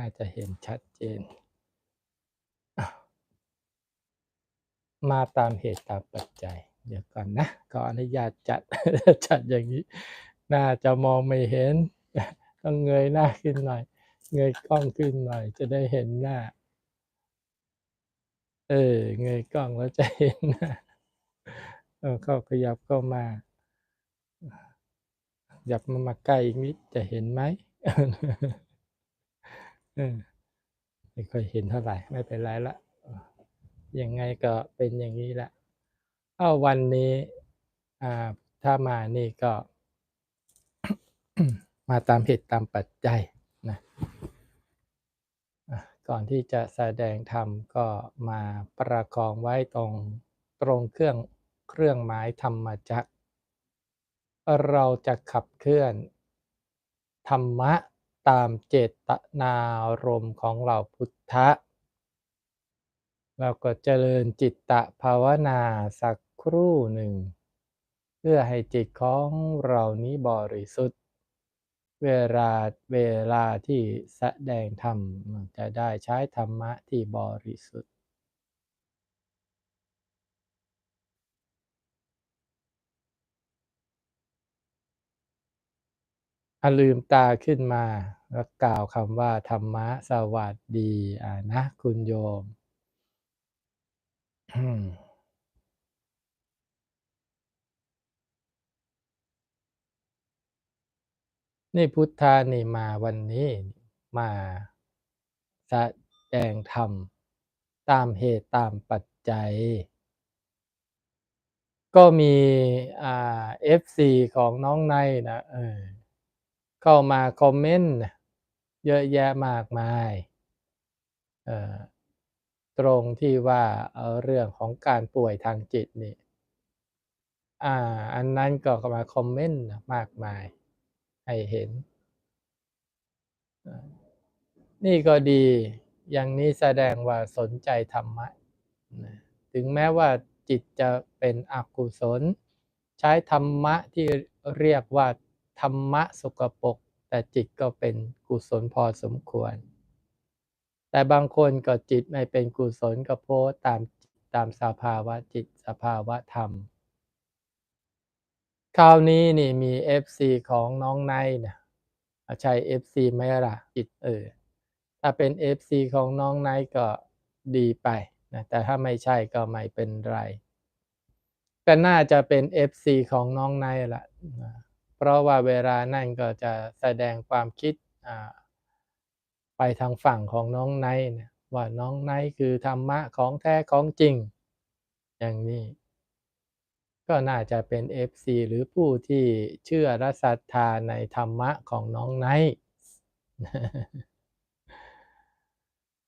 น่าจะเห็นชัดเจน มาตามเหตุตามปัจจัย เดี๋ยวก่อนนะขออนุญาตจัดจัดอย่างนี้ น่าจะมองไม่เห็น ต้องเงยหน้าขึ้นหน่อย เงยกล้องขึ้นหน่อย จะได้เห็นหน้า เออ เงยกล้องแล้วจะเห็นหน้าเออเข้าขยับเข้ามาขยับมามาใกล้อีกนิดจะเห็นไหม ไม่ค่อยเห็นเท่าไหร่ ไม่เป็นไรแล้วยังไงก็เป็นอย่างงี้แหละอ้าวันนี้อ่าถ้ามานี่ก็มาตามเหตุตามปัจจัยนะอะก่อนที่จะแสดงธรรมก็มาประคองไว้ตรงตรงเครื่องเครื่องหมายธรรมจักรเราจะขับเคลื่อนธรรมะ ตามเจตนารมณ์ของเหล่าพุทธะเราก็เจริญจิตตะภาวนาสักครู่หนึ่ง เพื่อให้จิตของเรานี้บริสุทธิ์ เวลาเวลาที่แสดงธรรมจะได้ใช้ธรรมะที่บริสุทธิ์ อะลืมตาขึ้นมาแล้วกล่าวคำว่าธรรมะสวัสดีอ่านะคุณโยมนี่พุทธานี่มาวันนี้มาแสดงธรรม ตามเหตุตามปัจจัย ก็มีเอ่า FC ของน้องไนนะเออ เข้ามาคอมเมนต์เยอะแยะมากมายตรงที่ว่าเอ่อเรื่องของการป่วยทางจิตนี่อ่าอันนั้นก็เข้ามาคอมเมนต์มากมายให้เห็น นี่ก็ดีอย่างนี้แสดงว่าสนใจธรรมะ ถึงแม้ว่าจิตจะเป็นอกุศล ใช้ธรรมะที่เรียกว่า ธรรมะสกปรกแต่จิตก็เป็นกุศลพอสมควร แต่บางคนก็จิตไม่เป็นกุศลก็โพสตามตามสภาวะจิตสภาวะธรรม คราวนี้นี่มี FC ของน้องไนนะอาใช่ FC ไหมล่ะจิตเออถ้าเป็น FC ของน้องไนก็ดีไปนะแต่ถ้าไม่ใช่ก็ไม่เป็นไรแต่น่าจะเป็น FC ของน้องไนละ เพราะว่าเวลานั่นก็จะแสดงความคิดไปทางฝั่งของน้องไนน่ะว่าน้องไนคือธรรมะของแท้ของจริง อย่างนี้ ก็น่าจะเป็น FC หรือผู้ที่เชื่อและศรัทธาในธรรมะของน้องไน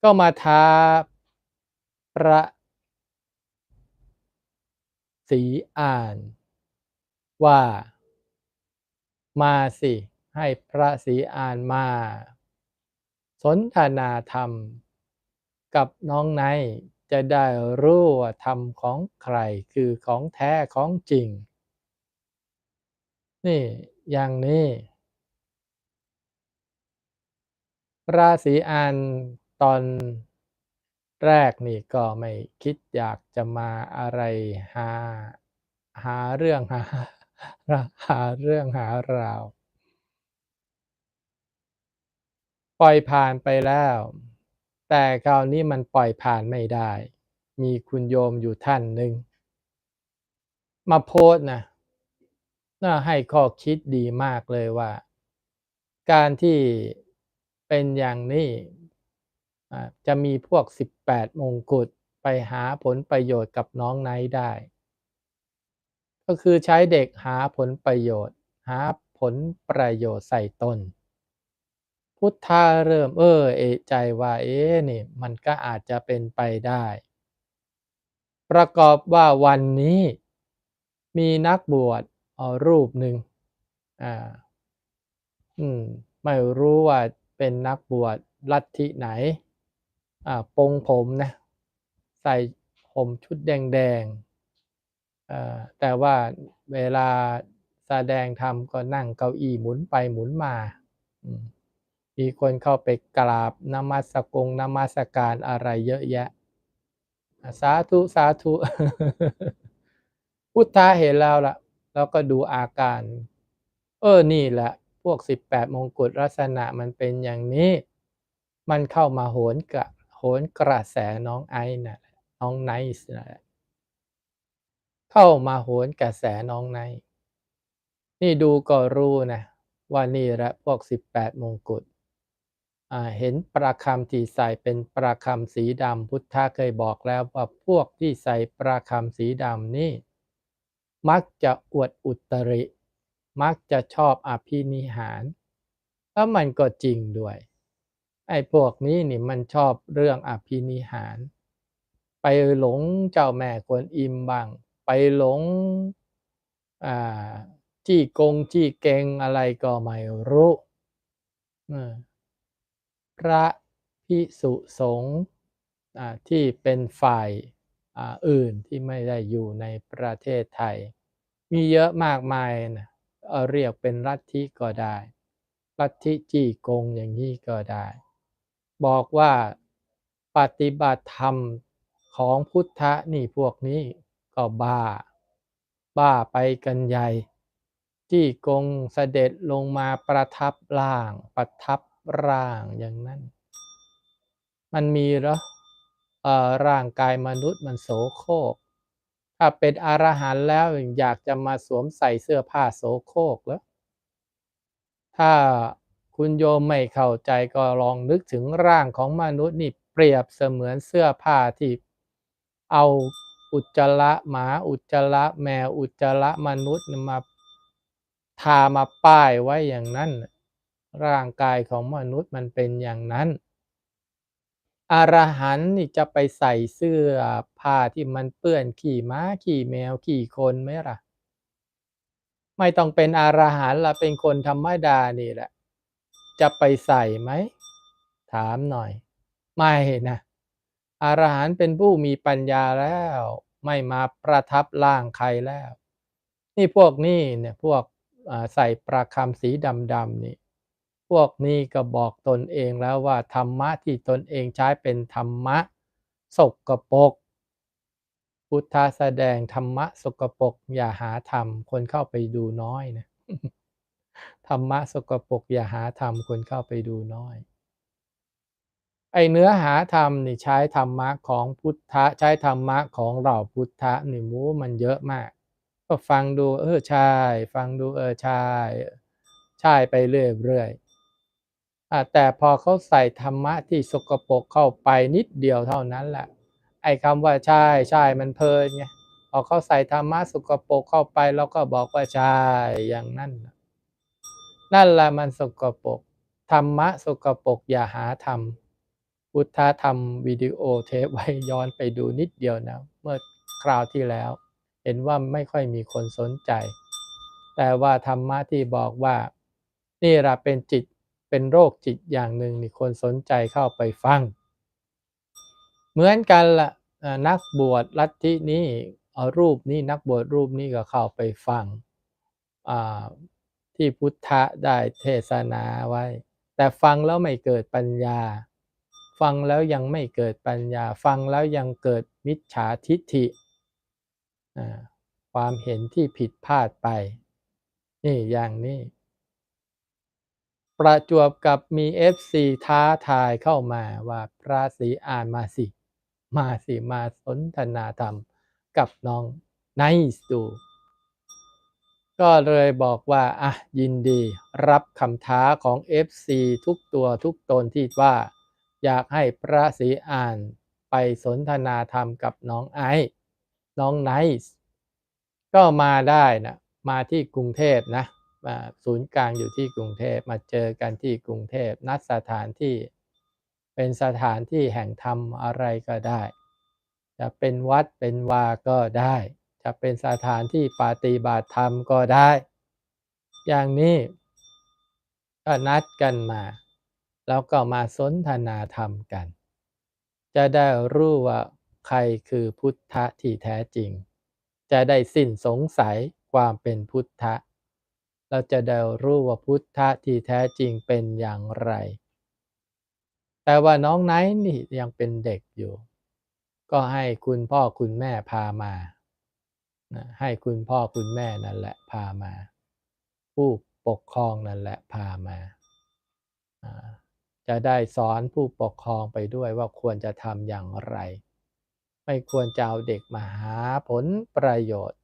ก็มาท้าพระศรีอ่านว่า มาสิ ให้พระศรีอานมา สนทนาธรรม กับน้องไนจะได้รู้ว่าธรรมของใครคือของแท้ของจริง นี่อย่างนี้พระศรีอานตอนแรกนี่ก็ไม่คิดอยากจะมาอะไรหาหาเรื่องหา หาเรื่องหาราว ปล่อยผ่านไปแล้ว แต่คราวนี้มันปล่อยผ่านไม่ได้ มีคุณโยมอยู่ท่านหนึ่ง มาโพสนะน่าให้ข้อคิดดีมากเลยว่า การที่เป็นอย่างนี้จะมีพวก 18 มงกุฎไปหาผลประโยชน์กับน้องไนได้ ก็คือใช้เด็กหาผลประโยชน์ หาผลประโยชน์ใส่ตน พุทธาเริ่มเออเอใจว่าเอ๊นี่มันก็อาจจะเป็นไปได้ ประกอบว่าวันนี้มีนักบวชออรูปหนึ่งอ่าอืมไม่รู้ว่าเป็นนักบวชลัทธิไหนอ่าปงผมนะใส่ห่มชุดแดงๆ แต่ว่าเวลาแสดงธรรมก็นั่งเก้าอี้หมุนไปหมุนมามมีคนเข้าไปกราบนมัสกงนมัสการอะไรเยอะแยะ สาธุ สาธุ พุทธะเห็นแล้วล่ะ แล้วก็ดูอาการ เออ นี่แหละ พวก 18 มงกุฎลักษณะมันเป็นอย่างนี้ มันเข้ามาโหนกระโหนกระแสน้องไอซ์น่ะน้องไนซ์น่ะ เข้ามาโหนกระแสน้องไนนี่ดูก็รู้นะ ว่านี่แหละพวก 18 มงกุฎเห็นประคำที่ใส่เป็นประคำสีดำพุทธะเคยบอกแล้วว่าพวกที่ใส่ประคำสีดำนี่ มักจะอวดอุตริ มักจะชอบอภินิหารแล้วมันก็จริงด้วย ไอ้พวกนี้นี่มันชอบเรื่องอภินิหาร ไปหลงเจ้าแม่กวนอิมบ้าง ไปหลงจี้กงจี้เกงอะไรก็ไม่รู้พระภิกษุสงฆ์ที่เป็นฝ่ายอื่นที่ไม่ได้อยู่ในประเทศไทย มีเยอะมากมายนะเเรียกเป็นลัทธิก็ได้ลัทธิจี้กงอย่างงี้ก็ได้ บอกว่าปฏิบัติธรรมของพุทธะนี่พวกนี้ ก็บ้า บ้าไปกันใหญ่จี้กงเสด็จลงมาประทับร่าง ประทับร่างอย่างนั้น มันมีเหรออร่างกายมนุษย์มันโสโครก ถ้าเป็นอรหันต์แล้วอยากจะมาสวมใส่เสื้อผ้าโสโครกเหรอถ้าคุณโยมไม่เข้าใจก็ลองนึกถึงร่างของมนุษย์นี่เปรียบเสมือนเสื้อผ้าที่เอา อุจจาระหมาอุจจาระแมวอุจจาระมนุษย์มาทามาป้ายไว้อย่างนั้น ร่างกายของมนุษย์มันเป็นอย่างนั้นอรหันนี่จะไปใส่เสื้อผ้าที่มันเปื้อนขี้ม้าขี้แมวขี้คนไหมล่ะ ไม่ต้องเป็นอรหันละเป็นคนธรรมดานี่แหละ จะไปใส่ไหม ถามหน่อย ไม่นะ อรหันต์เป็นผู้มีปัญญาแล้ว ไม่มาประทับร่างใครแล้ว นี่พวกนี้เนี่ยพวกใส่ประคำสีดำๆนี่ พวกนี้ก็บอกตนเองแล้วว่าธรรมะที่ตนเองใช้เป็นธรรมะสกปรกพุทธะแสดงธรรมะสกปรกอย่าหาทำคนเข้าไปดูน้อยนะธรรมะสกปรกอย่าหาทำคนเข้าไปดูน้อย ไอเนื้อหาธรรมนี่ใช้ธรรมะของพุทธะใช้ธรรมะของเหล่าพุทธะนี่โอ้มันเยอะมาก ก็ฟังดูเออใช่ฟังดูเออใช่ใช่ไปเรื่อยๆอ่าแต่พอเขาใส่ธรรมะที่สกปรกเข้าไปนิดเดียวเท่านั้นแหละไอ้คำว่าใช่ๆมันเพลินไงพอเขาใส่ธรรมะสกปรกเข้าไปเราก็บอกว่าใช่อย่างนั้นนั่นแหละมันสกปรกธรรมะสกปรกอย่าหาทำ พุทธะทำวิดีโอเทปไว้ย้อนไปดูนิดเดียวนะ เมื่อคราวที่แล้ว เห็นว่าไม่ค่อยมีคนสนใจ แต่ว่าธรรมะที่บอกว่า นี่ล่ะเป็นจิตเป็นโรคจิตอย่างหนึ่งนี่คนสนใจเข้าไปฟัง เหมือนกันล่ะนักบวชลัทธินี้เอ่อรูปนี้นักบวชรูปนี้ก็เข้าไปฟังที่พุทธะได้เทศนาไว้ แต่ฟังแล้วไม่เกิดปัญญา ฟังแล้วยังไม่เกิดปัญญา ฟังแล้วยังเกิดมิจฉาทิฏฐิความเห็นที่ผิดพลาดไป นี่อย่างนี้ ประจวบกับมี FC ท้าทายเข้ามาว่า"พระศรีอานมาสิ มาสิมาสนทนาธรรมกับน้องไนซ์ดู"ก็เลยบอกว่าอะยินดีรับคำท้าของ FC ทุกตัวทุกตนที่ว่า อยากให้พระศรีอ่านไปสนทนาธรรมกับน้องไอซ์น้องไนซ์ก็มาได้นะมาที่กรุงเทพนะอ่าศูนย์กลางอยู่ที่กรุงเทพมาเจอกันที่กรุงเทพนัดสถานที่เป็นสถานที่แห่งธรรมอะไรก็ได้ จะเป็นวัดเป็นวาก็ได้ จะเป็นสถานที่ปฏิบัติธรรมก็ได้ อย่างนี้ก็นัดกันมา แล้วก็มาสนทนาธรรมกัน จะได้รู้ว่าใครคือพุทธะที่แท้จริง จะได้สิ้นสงสัยความเป็นพุทธะแล้วจะได้รู้ว่าพุทธะที่แท้จริงเป็นอย่างไร แต่ว่าน้องไนท์นี่ยังเป็นเด็กอยู่ ก็ให้คุณพ่อคุณแม่พามา ให้คุณพ่อคุณแม่นั่นแหละพามา ผู้ปกครองนั่นแหละพามาอ่า จะได้สอนผู้ปกครองไปด้วยว่าควรจะทำอย่างไร ไม่ควรจะเอาเด็กมาหาผลประโยชน์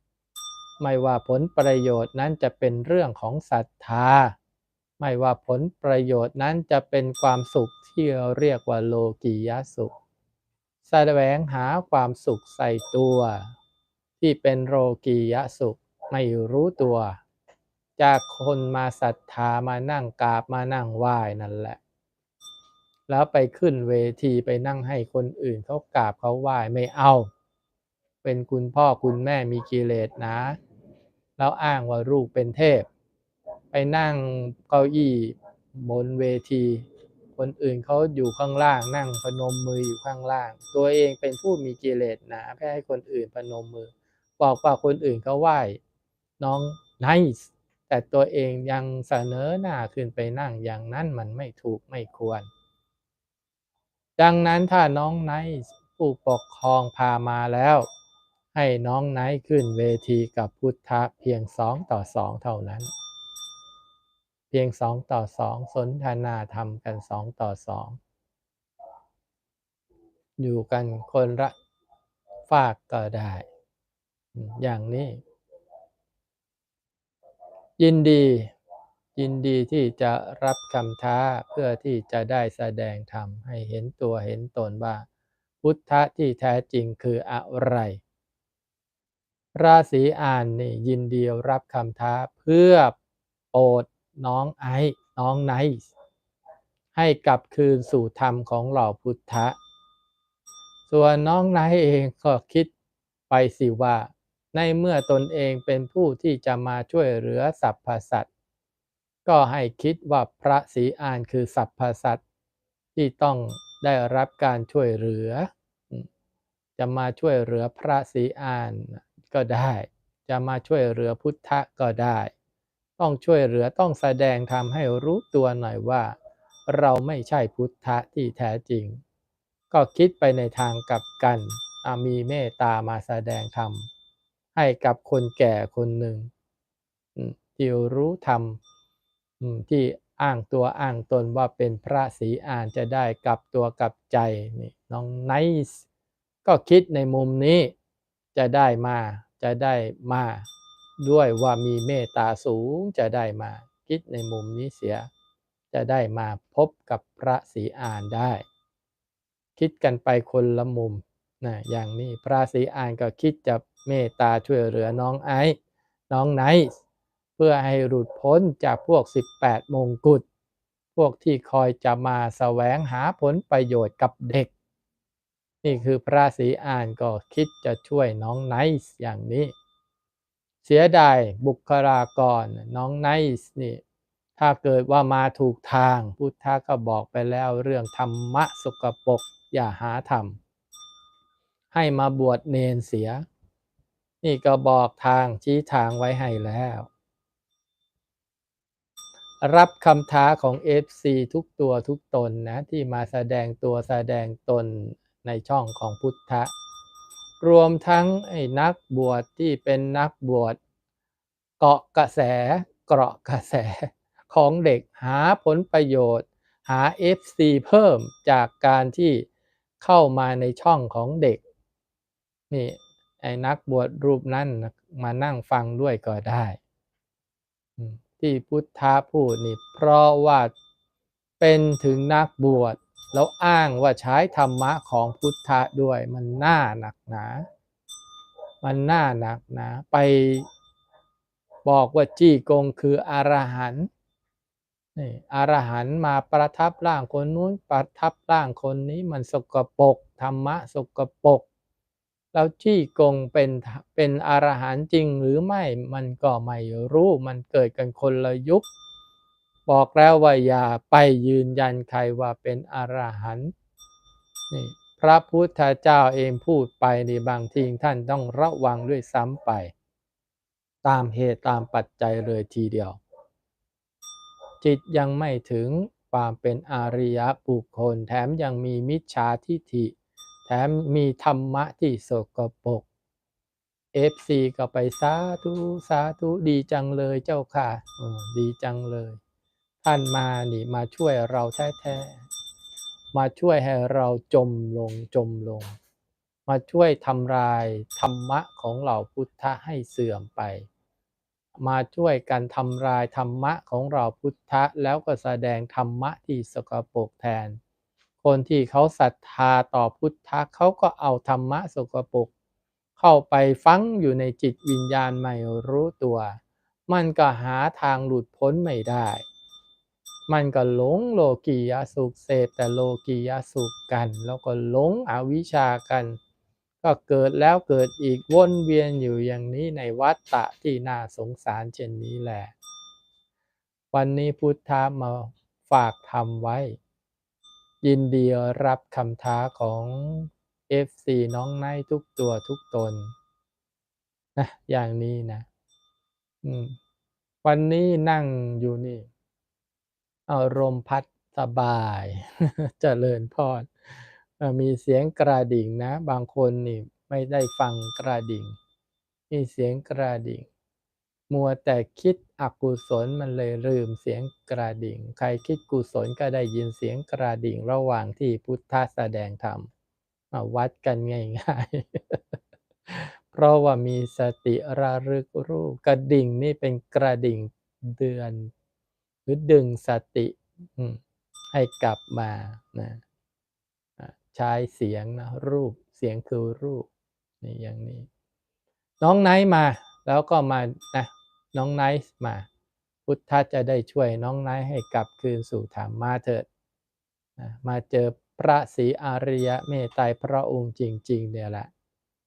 ไม่ว่าผลประโยชน์นั้นจะเป็นเรื่องของศรัทธา ไม่ว่าผลประโยชน์นั้นจะเป็นความสุขที่เรียกว่าโลกียสุข แสวงหาความสุขใส่ตัว ที่เป็นโลกียสุขไม่รู้ตัว จากคนมาศรัทธามานั่งกราบมานั่งไหว้นั่นแหละ แล้วไปขึ้นเวทีไปนั่งให้คนอื่นเขากราบเขาไหว้ไม่เอา เป็นคุณพ่อคุณแม่มีกิเลสนะ แล้วอ้างว่าลูกเป็นเทพ ไปนั่งเก้าอี้บนเวที คนอื่นเขาอยู่ข้างล่าง นั่งพนมมืออยู่ข้างล่าง ตัวเองเป็นผู้มีกิเลสหนาแพ้ให้คนอื่นพนมมือ บอกว่าคนอื่นเขาไหว้น้องไนส์แต่ตัวเองยังเสนอหน้าขึ้นไปนั่งอย่างนั้นมันไม่ถูกไม่ควร ดังนั้นถ้าน้องไนท์ผู้ปกครองพามาแล้ว ให้น้องไนท์ขึ้นเวทีกับพุทธะเพียงสองต่อสองเท่านั้น เพียงสองต่อสองสนทนาธรรมกันสองต่อสองอยู่กันคนละฝากก็ได้ อย่างนี้ ยินดี ยินดีที่จะรับคำท้าเพื่อที่จะได้แสดงธรรมให้เห็นตัวเห็นตนว่า พุทธะที่แท้จริงคืออะไร ราศีอ่านนี่ยินดีรับคำท้าเพื่อโปรดน้องไอน้องไนท์ให้กลับคืนสู่ธรรมของเหล่าพุทธะ ส่วนน้องไนท์เองก็คิดไปสิว่า ในเมื่อตนเองเป็นผู้ที่จะมาช่วยเหลือสรรพสัตว ก็ให้คิดว่าพระศรีอานคือสรรพสัตว์ที่ต้องได้รับการช่วยเหลือ จะมาช่วยเหลือพระศรีอานก็ได้ จะมาช่วยเหลือพุทธะก็ได้ ต้องช่วยเหลือต้องแสดงทำให้รู้ตัวหน่อยว่า เราไม่ใช่พุทธะที่แท้จริง ก็คิดไปในทางกลับกันมีเมตตามาแสดงธรรมให้กับคนแก่คนหนึ่งที่รู้ธรรม ที่อ้างตัวอ้างตนว่าเป็นพระศรีอานจะได้กลับตัวกลับใจนี่น้องไนส์ก็คิดในมุมนี้จะได้มาจะได้มาด้วยว่ามีเมตตาสูงจะได้มาคิดในมุมนี้เสีย จะได้มาพบกับพระศรีอานได้ คิดกันไปคนละมุมนะอย่างนี้พระศรีอานก็คิดจะเมตตาช่วยเหลือน้องไอน้องไนท์ เพื่อให้หลุดพ้นจากพวก 18 มงกุฎพวกที่คอยจะมาแสวงหาผลประโยชน์กับเด็ก นี่คือพระศรีอานก็คิดจะช่วยน้องไนท์อย่างนี้ เสียดายบุคลากรน้องไนท์นี่ถ้าเกิดว่ามาถูกทางพุทธะก็บอกไปแล้วเรื่องธรรมะสกปรกอย่าหาทำให้มาบวชเนนเสีย นี่ก็บอกทางชี้ทางไว้ให้แล้ว รับคำท้าของ FC ทุกตัวทุกตนนะที่มาแสดงตัวแสดงตนในช่องของพุทธะ รวมทั้งไอ้นักบวชที่เป็นนักบวชเกาะกระแสเกราะกระแสของเด็กหาผลประโยชน์ หา FC เพิ่มจากการที่เข้ามาในช่องของเด็ก นี่ไอ้นักบวชรูปนั้นมานั่งฟังด้วยก็ได้ ที่พุทธะพูดนี่เพราะว่าเป็นถึงนักบวชแล้วอ้างว่าใช้ธรรมะของพุทธะด้วยมันน่าหนักหนามันน่าหนักหนาไปบอกว่าจี้กงคืออรหันต์นี่อรหันต์มาประทับร่างคนนู้นประทับร่างคนนี้มันสกปรกธรรมะสกปรก แล้วจี้กงเป็นเป็นอรหันต์จริงหรือไม่มันก็ไม่รู้มันเกิดกันคนละยุค บอกแล้วว่าอย่าไปยืนยันใครว่าเป็นอรหันต์นี่พระพุทธเจ้าเองพูดไปในบางทีท่านต้องระวังด้วยซ้ำไป ตามเหตุตามปัจจัยเลยทีเดียว จิตยังไม่ถึงความเป็นอริยบุคคลแถมยังมีมิจฉาทิฐิ แถมมีธรรมะที่สกปรก FC ก็ไปสาธุสาธุดีจังเลยเจ้าค่ะดีจังเลย ท่านมานี่มาช่วยเราแท้ๆมาช่วยให้เราจมลงจมลง มาช่วยทำลายธรรมะของเหล่าพุทธะให้เสื่อมไป มาช่วยกันทำลายธรรมะของเราพุทธะแล้วก็แสดงธรรมะที่สกปรกแทน คนที่เขาศรัทธาต่อพุทธะเขาก็เอาธรรมะสกปรกเข้าไปฝังอยู่ในจิตวิญญาณไม่รู้ตัว มันก็หาทางหลุดพ้นไม่ได้ มันก็หลงโลกียสุขเสพแต่โลกียสุขกัน แล้วก็หลงอวิชชากัน ก็เกิดแล้วเกิดอีกวนเวียนอยู่อย่างนี้ในวัฏฏะที่น่าสงสารเช่นนี้แหละ วันนี้พุทธามาฝากทำไว้ ยินดีรับคำท้าของ FC น้องไนทุกตัวทุกตนนะอย่างนี้นะวันนี้นั่งอยู่นี่อารมณ์พัดสบายเจริญพรมีเสียงกระดิ่งนะ บางคนนี่ไม่ได้ฟังกระดิ่ง มีเสียงกระดิ่ง มัวแต่คิดอกุศลมันเลยลืมเสียงกระดิ่ง ใครคิดกุศลก็ได้ยินเสียงกระดิ่งระหว่างที่พุทธะแสดงธรรมมาวัดกันง่ายๆ เพราะว่ามีสติระลึกรู้กระดิ่งนี่เป็นกระดิ่งเดือน หรือดึงสติให้กลับมานะอะใช้เสียงนะรูปเสียงคือรูปนี่อย่างนี้ น้องไนท์มาแล้วก็มานะ น้องไนท์มา พุทธะจะได้ช่วยน้องไนท์ให้กลับคืนสู่ธรรมมาเถิดมาเจอพระศรีอาริยะเมตไตรพระองค์จริง ๆ เนี่ยแหละ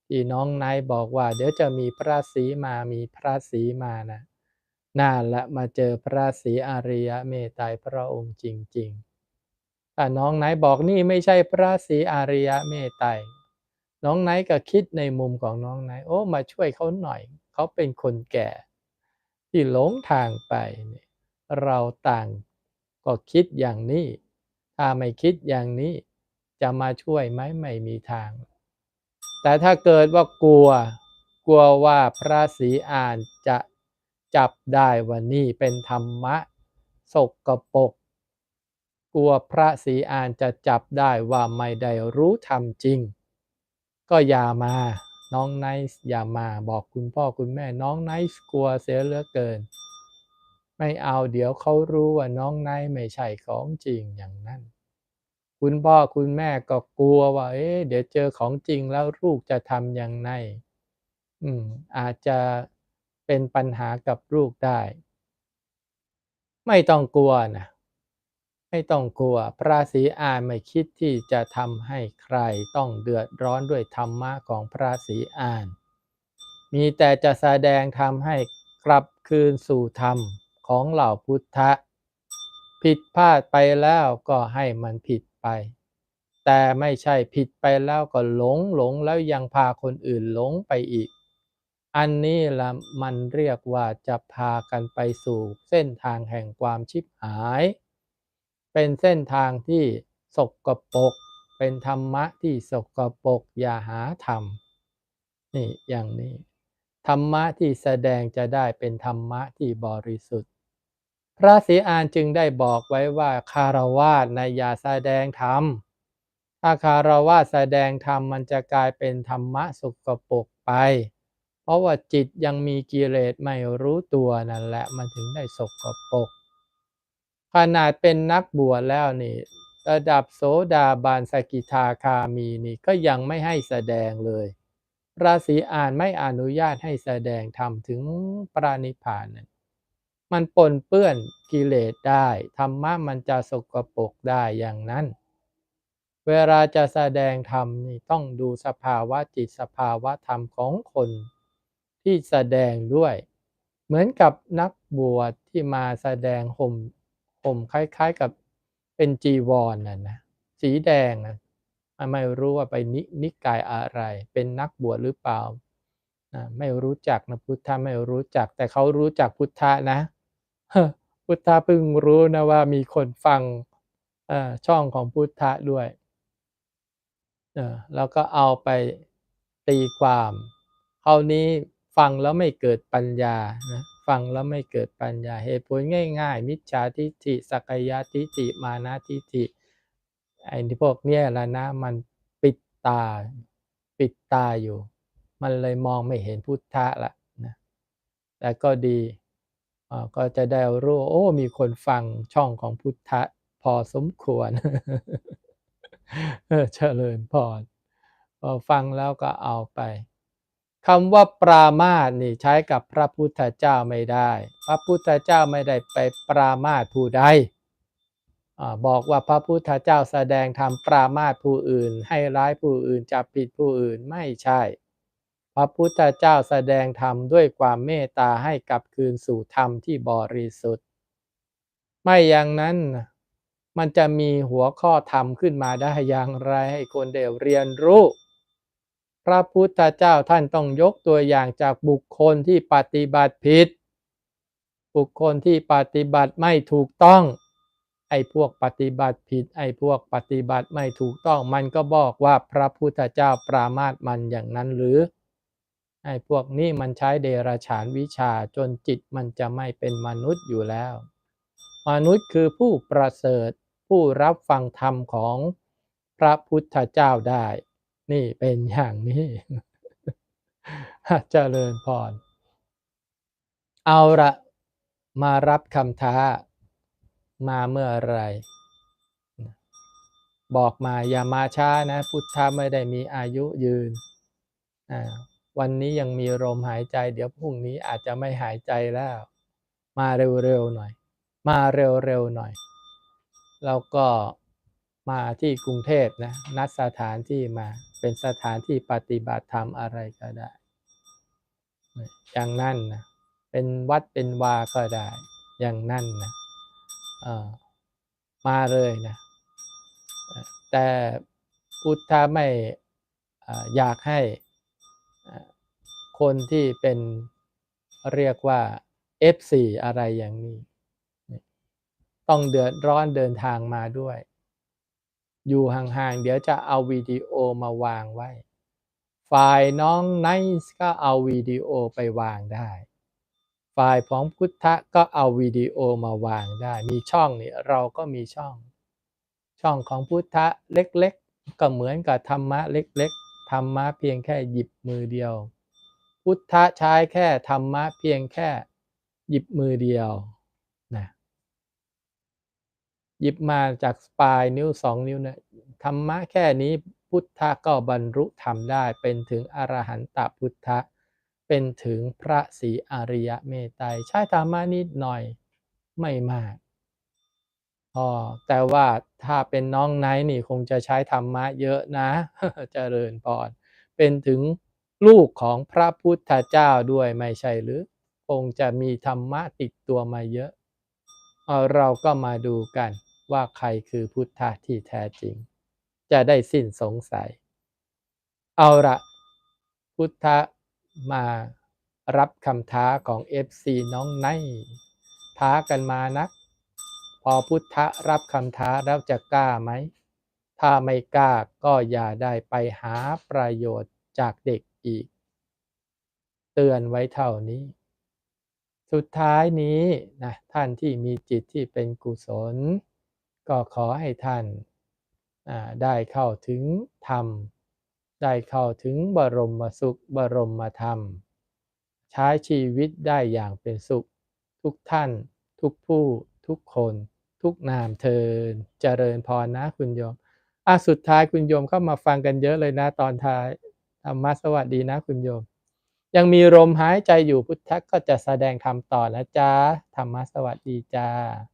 ที่น้องไนท์บอกว่า เดี๋ยวจะมีพระศรีมามีพระศรีมานะน่าละมาเจอพระศรีอาริยะเมตไตรพระองค์จริงๆถ้าน้องไนท์บอกนี่ไม่ใช่พระศรีอาริยะเมตไตรน้องไนท์ก็คิดในมุมของน้องไนท์โอ้มาช่วยเขาหน่อย เขาเป็นคนแก่ ที่หลงทางไป เราต่างก็คิดอย่างนี้ ถ้าไม่คิดอย่างนี้จะมาช่วยไหมไม่มีทาง แต่ถ้าเกิดว่ากลัว กลัวว่าพระศรีอานจะจับได้ว่านี่เป็นธรรมะสกปรกกลัวพระศรีอานจะจับได้ว่าไม่ได้รู้ธรรมจริง ก็อย่ามา น้องไนซ์อย่ามาบอกคุณพ่อคุณแม่น้องไนซ์กลัวเสียเหลือเกิน ไม่เอาเดี๋ยวเขารู้ว่าน้องไนซ์ไม่ใช่ของจริงอย่างนั้น คุณพ่อคุณแม่ก็กลัวว่า เอ๊ะเดี๋ยวเจอของจริงแล้วลูกจะทำอย่างไรอืมอาจจะเป็นปัญหากับลูกได้ ไม่ต้องกลัวนะ ไม่ต้องกลัว พระศรีอานไม่คิดที่จะทำให้ใครต้องเดือดร้อนด้วยธรรมะของพระศรีอาน มีแต่จะแสดงทำให้กลับคืนสู่ธรรมของเหล่าพุทธะ ผิดพลาดไปแล้วก็ให้มันผิดไป แต่ไม่ใช่ผิดไปแล้วก็หลงหลงแล้วยังพาคนอื่นหลงไปอีก อันนี้ละมันเรียกว่าจะพากันไปสู่เส้นทางแห่งความชิบหาย เป็นเส้นทางที่สกปรกเป็นธรรมะที่สกปรกอย่าหาทำนี่อย่างนี้ ธรรมะที่แสดงจะได้เป็นธรรมะที่บริสุทธิ์ พระศรีอานจึงได้บอกไว้ว่าคารวาสในอย่าแสดงธรรมถ้าคารวาสแสดงธรรมมันจะกลายเป็นธรรมะสกปรกไป เพราะว่าจิตยังมีกิเลสไม่รู้ตัวนั่นแหละมันถึงได้สกปรก ขนาดเป็นนักบวชแล้วนี่ ระดับโสดาบันสกิทาคามีนี่ก็ยังไม่ให้แสดงเลยพระศรีอานไม่อนุญาตให้แสดงธรรมถึงปรานิพพานนั้นมันปนเปื้อนกิเลสได้ธรรมะมันจะสกปรกได้อย่างนั้น เวลาจะแสดงธรรมนี่ต้องดูสภาวะจิตสภาวะธรรมของคนที่แสดงด้วย เหมือนกับนักบวชที่มาแสดงห่ม ห่มคล้ายๆกับเป็นจีวรน่ะนะสีแดงนะไม่รู้ว่าไปนินิกายอะไร เป็นนักบวชหรือเปล่านะไม่รู้จักนะพุทธะไม่รู้จัก แต่เขารู้จักพุทธะนะพุทธะเพิ่งรู้นะว่ามีคนฟังช่องของพุทธะด้วยแล้วก็เอาไปตีความ คราวนี้ฟังแล้วไม่เกิดปัญญานะ ฟังแล้วไม่เกิดปัญญาเหตุผลง่าย ๆ มิจฉาทิฏฐิสักกายทิฏฐิมานะทิฏฐิไอ้ที่พวกเนี้ยแหละนะมันปิดตาปิดตาอยู่ มันเลยมองไม่เห็นพุทธะละนะแต่ก็ดีก็จะได้รู้โอ้มีคนฟังช่องของพุทธะพอสมควรเออเจริญพรพอฟังแล้วก็เอาไป คำว่าปรามาสนี่ใช้กับพระพุทธเจ้าไม่ได้ พระพุทธเจ้าไม่ได้ไปปรามาสผู้ใดอบอกว่าพระพุทธเจ้าแสดงธรรมปรามาสผู้อื่น ให้ร้ายผู้อื่นจับผิดผู้อื่นไม่ใช่ พระพุทธเจ้าแสดงธรรมด้วยความเมตตาให้กลับคืนสู่ธรรมที่บริสุทธิ์ ไม่อย่างนั้นมันจะมีหัวข้อธรรมขึ้นมาได้อย่างไรให้คนได้เรียนรู้ พระพุทธเจ้าท่านต้องยกตัวอย่างจากบุคคลที่ปฏิบัติผิด บุคคลที่ปฏิบัติไม่ถูกต้อง ไอ้พวกปฏิบัติผิด ไอ้พวกปฏิบัติไม่ถูกต้อง มันก็บอกว่าพระพุทธเจ้าปรามาสมันอย่างนั้นหรือ ไอ้พวกนี้มันใช้เดรัจฉานวิชาจนจิตมันจะไม่เป็นมนุษย์อยู่แล้ว มนุษย์คือผู้ประเสริฐผู้รับฟังธรรมของพระพุทธเจ้าได้ นี่เป็นอย่างนี้เจริญพร เอาละมารับคำท้ามาเมื่อไร บอกมาอย่ามาช้านะ พุทธะไม่ได้มีอายุยืนอ่าวันนี้ยังมีลมหายใจ เดี๋ยวพรุ่งนี้อาจจะไม่หายใจแล้ว มาเร็วๆหน่อย มาเร็วๆหน่อย แล้วก็มาที่กรุงเทพนะ นัดสถานที่มา เป็นสถานที่ปฏิบัติธรรมอะไรก็ได้ อย่างนั้นนะเป็นวัดเป็นวาก็ได้ อย่างนั้นนะมาเลยนะ แต่พุทธะไม่อยากให้คนที่เป็นเรียกว่า F4 อะไรอย่างนี้ ต้องเดือดร้อนเดินทางมาด้วย อยู่ห่างๆ เดี๋ยวจะเอาวิดีโอมาวางไว้ ฝ่ายน้องไนซ์ก็เอาวิดีโอไปวางได้ ฝ่ายของพุทธะก็เอาวิดีโอมาวางได้ มีช่องนี่เราก็มีช่อง ช่องของพุทธะเล็กๆ ก็เหมือนกับธรรมะเล็กๆ ธรรมะเพียงแค่หยิบมือเดียว พุทธะใช้แค่ธรรมะเพียงแค่หยิบมือเดียว หยิบมาจากปลายนิ้วสองนิ้วเนี่ยธรรมะแค่นี้พุทธะก็บรรลุธรรมได้ เป็นถึงอรหันตพุทธะ เป็นถึงพระศรีอริยเมตไตรใช้ธรรมะนิดหน่อยไม่มากพอแต่ว่าถ้าเป็นน้องไนท์นี่คงจะใช้ธรรมะเยอะนะเจริญพรเป็นถึงลูกของพระพุทธเจ้าด้วยไม่ใช่หรือ คงจะมีธรรมะติดตัวมาเยอะเอาเราก็มาดูกัน ว่าใครคือพุทธะที่แท้จริง จะได้สิ้นสงสัย เอาละพุทธะมารับคำท้าของ FC น้องไนท์ท้ากันมานะพอพุทธะรับคำท้าแล้วจะกล้าไหม ถ้าไม่กล้าก็อย่าได้ไปหาประโยชน์จากเด็กอีก เตือนไว้เท่านี้ สุดท้ายนี้นะท่านที่มีจิตที่เป็นกุศล ก็ขอให้ท่านได้เข้าถึงธรรม ได้เข้าถึงบรมสุขบรมธรรม ใช้ชีวิตได้อย่างเป็นสุข ทุกท่าน ทุกผู้ ทุกคน ทุกนามเทินเจริญพรนะคุณโยมอะสุดท้ายคุณโยมเข้ามาฟังกันเยอะเลยนะตอนท้ายธรรมะสวัสดีนะคุณโยม ยังมีลมหายใจอยู่พุทธะก็จะแสดงธรรมต่อนะจ๊ะธรรมะสวัสดีจ้า